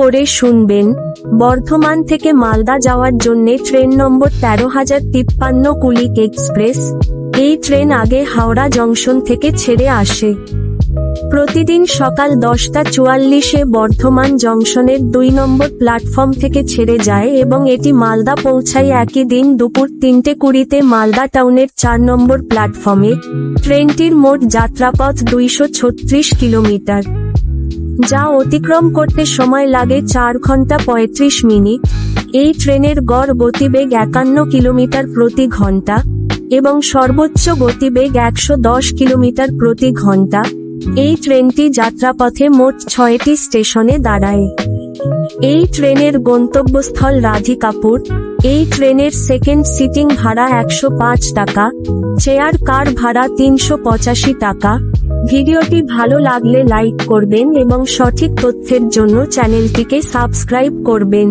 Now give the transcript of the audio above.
করে শুনবেন, বর্ধমান থেকে মালদা যাওয়ার জন্যে ট্রেন নম্বর তেরো হাজার তিপ্পান্ন কুলিক এক্সপ্রেস, এই ট্রেন আগে হাওড়া জংশন থেকে ছেড়ে আসে। প্রতিদিন সকাল দশটা চুয়াল্লিশে বর্ধমান জংশনের দুই নম্বর প্ল্যাটফর্ম থেকে ছেড়ে যায় এবং এটি মালদা পৌঁছায় একই দিন দুপুর তিনটে কুড়িতে মালদা টাউনের চার নম্বর প্ল্যাটফর্মে। ট্রেনটির মোট যাত্রাপথ দুইশো ছত্রিশ কিলোমিটার। যা অতিক্রম করতে সময় লাগে চার ঘণ্টা পঁয়ত্রিশ মিনিট। এই ট্রেনের গড় গতিবেগ একান্ন কিলোমিটার প্রতি ঘণ্টা এবং সর্বোচ্চ গতিবেগ একশো দশ কিলোমিটার প্রতি ঘণ্টা। এই ট্রেনটি যাত্রাপথে মোট ছয়টি স্টেশনে দাঁড়ায়। এই ট্রেনের গন্তব্যস্থল রাধিকাপুর। এই ট্রেনের সেকেন্ড সিটিং ভাড়া একশো পাঁচ টাকা, চেয়ার কার ভাড়া তিনশো পঁচাশি টাকা ভিডিওটি ভালো লাগলে লাইক করবেন এবং সঠিক তথ্যের জন্য চ্যানেলটিকে সাবস্ক্রাইব করবেন।